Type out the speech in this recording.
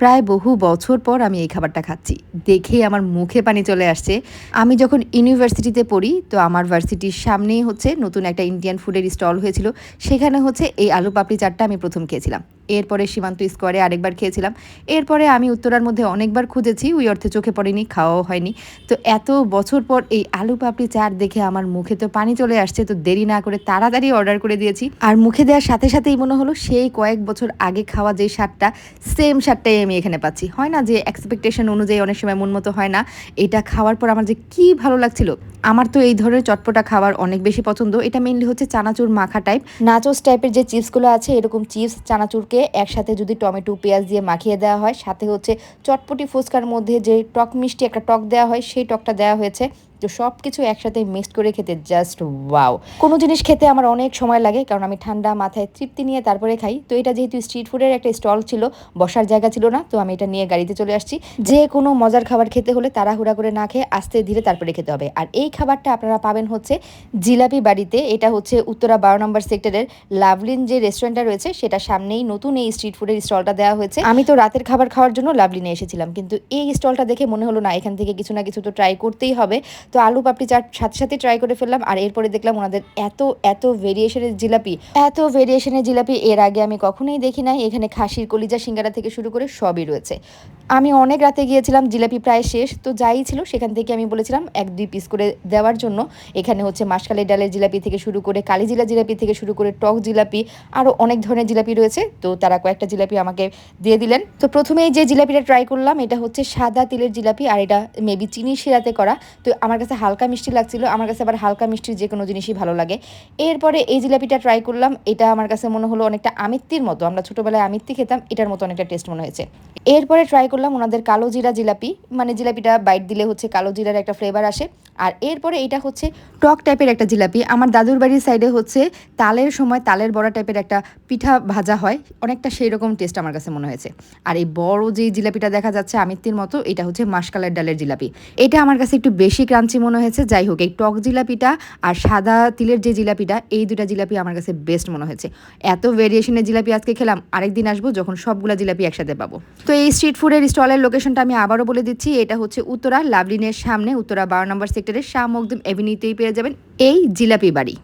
প্রায় বহু বছর পর আমি এই খাবারটা খাচ্ছি। দেখেই আমার মুখে পানি চলে আসছে। আমি যখন ইউনিভার্সিটিতে পড়ি, তো আমার ভার্সিটির সামনেই হচ্ছে নতুন একটা ইন্ডিয়ান ফুডের স্টল হয়েছিল। সেখানে হচ্ছে এই আলু পাপড়ি চাটটা আমি প্রথম খেয়েছিলাম। এরপরে সীমান্ত স্কোয়ারে আরেকবার খেয়েছিলাম। এরপরে আমি উত্তরার মধ্যে অনেকবার খুঁজেছি, ওই অর্থে চোখে পড়েনি, খাওয়াও হয়নি। তো এত বছর পর এই আলু পাপড়ি চাট দেখে আমার মুখে তো পানি চলে আসছে, তো দেরি না করে তাড়াতাড়ি অর্ডার করে দিয়েছি। আর মুখে দেওয়ার সাথে সাথেই মনে হলো সেই কয়েক বছর আগে খাওয়া যে স্বাদটা সেম স্বাদটাই আমি এখানে পাচ্ছি। হয় না যে এক্সপেকটেশন অনুযায়ী অনেক সময় মন মতো হয় না, এটা খাওয়ার পর আমার যে কি ভালো লাগছিল আমার তো এই ধরনের চটপটা খাবার অনেক বেশি পছন্দ। এটা মেনলি হচ্ছে চানাচুর মাখা টাইপ নাচোস টাইপের যে চিপসগুলো আছে, এরকম চিপস, চানাচুরকে একসাথে যদি টমেটো, পেঁয়াজ দিয়ে মাখিয়ে দেওয়া হয়, সাথে হচ্ছে চটপটি ফুচকার মধ্যে যে টক মিষ্টি একটা টক দেওয়া হয়, সেই টকটা দেওয়া হয়েছে। তো সব কিছু একসাথে মিক্সড করে খেতে জাস্ট ওয়াও কোনো জিনিস খেতে আমার অনেক সময় লাগে, কারণ আমি ঠান্ডা মাথায় তৃপ্তি নিয়ে তারপরে খাই। তো এটা যেহেতু স্ট্রিট ফুডের একটা স্টল ছিল, বসার জায়গা ছিল না, তো আমি এটা নিয়ে গাড়িতে চলে আসছি। যে কোনো মজার খাবার খেতে হলে তাড়াহুড়া করে না খেয়ে আস্তে ধীরে তারপরে খেতে হবে। আর এই খাবারটা আপনারা পাবেন হচ্ছে জিলাপি বাড়িতে, এটা হচ্ছে উত্তরা বারো নম্বর সেক্টরের লাভলিন যে রেস্টুরেন্টটা রয়েছে, সেটা সামনেই নতুন এই স্ট্রিট ফুডের স্টলটা দেওয়া হয়েছে। আমি তো রাতের খাবার খাওয়ার জন্য লাভলিনে এসেছিলাম, কিন্তু এই স্টলটা দেখে মনে হলো না, এখান থেকে কিছু না কিছু তো ট্রাই করতেই হবে। তো আলু পাপড়ি চাট সাথে সাথে ট্রাই করে ফেললাম, আর এরপরে দেখলাম ওনাদের এত এত ভেরিয়েশনের জিলাপি, এত ভেরিয়েশনের জিলাপি এর আগে আমি কখনোই দেখি নাই। এখানে খাসির কলিজা সিঙ্গারা থেকে শুরু করে সবই রয়েছে। আমি অনেক রাতে গিয়েছিলাম, জিলাপি প্রায় শেষ, তো যাই ছিল সেখান থেকে আমি বলেছিলাম এক দুই পিস করে দেওয়ার জন্য। এখানে হচ্ছে মাসকালের ডালের জিলাপি থেকে শুরু করে কালিজিলা জিলাপি থেকে শুরু করে টক জিলাপি আরও অনেক ধরনের জিলাপি রয়েছে, তো তারা কয়েকটা জিলাপি আমাকে দিয়ে দিলেন। তো প্রথমেই যে জিলাপিটা ট্রাই করলাম, এটা হচ্ছে সাদা তিলের জিলাপি, আর এটা মেবি চিনি শিরাতে করা। তো আমার কাছে হালকা মিষ্টি লাগছিল, আমার কাছে আবার হালকা মিষ্টির যে কোনো জিনিসই ভালো লাগে। এরপরে এই জিলাপিটা ট্রাই করলাম, এটা আমার কাছে মনে হলো অনেকটা আমিত্তির মতো, আমরা ছোটোবেলায় আমিত্তি খেতাম, এটার মতো অনেকটা টেস্ট মনে হয়েছে। এরপরে ট্রাই করলাম ওনাদের কালো জিরা জিলাপি। মানে জিলাপিটা বাইট দিলে হচ্ছে কালো জিরার একটা ফ্লেভার আসে। আর এরপরে এটা হচ্ছে টক টাইপের একটা জিলাপি। আমার দাদুর বাড়ির সাইডে হচ্ছে তালের সময় তালের বড়া টাইপের একটা পিঠা ভাজা হয়। অনেকটা সেই রকম টেস্ট আমার কাছে মনে হয়েছে। আর এই বড় যে জিলাপিটা দেখা যাচ্ছে আমিত্তির মতো, এটা হচ্ছে মাসকালের ডালের জিলাপি। এটা আমার কাছে একটু বেশি ক্রাঞ্চি মনে হয়েছে। যাই হোক, এই টক জিলাপিটা আর সাদা তিলের যে জিলাপিটা, এই দুটা জিলাপি আমার কাছে বেস্ট মনে হয়েছে। এত ভেরিয়েশনের জিলাপি আজকে খেলাম, আরেকদিন আসব, যখন সবগুলা জিলাপি একসাথে পাবো। তো এই স্ট্রিট ফুডের স্টলের লোকেশনটা আমি আবারও বলে দিচ্ছি, এটা হচ্ছে উত্তরা, লাভলিনের সামনে, উত্তরা বারো নম্বর সেক্টরের শাহ মকদুম এভিনিউতেই পেয়ে যাবেন এই জিলাপি বাড়ি।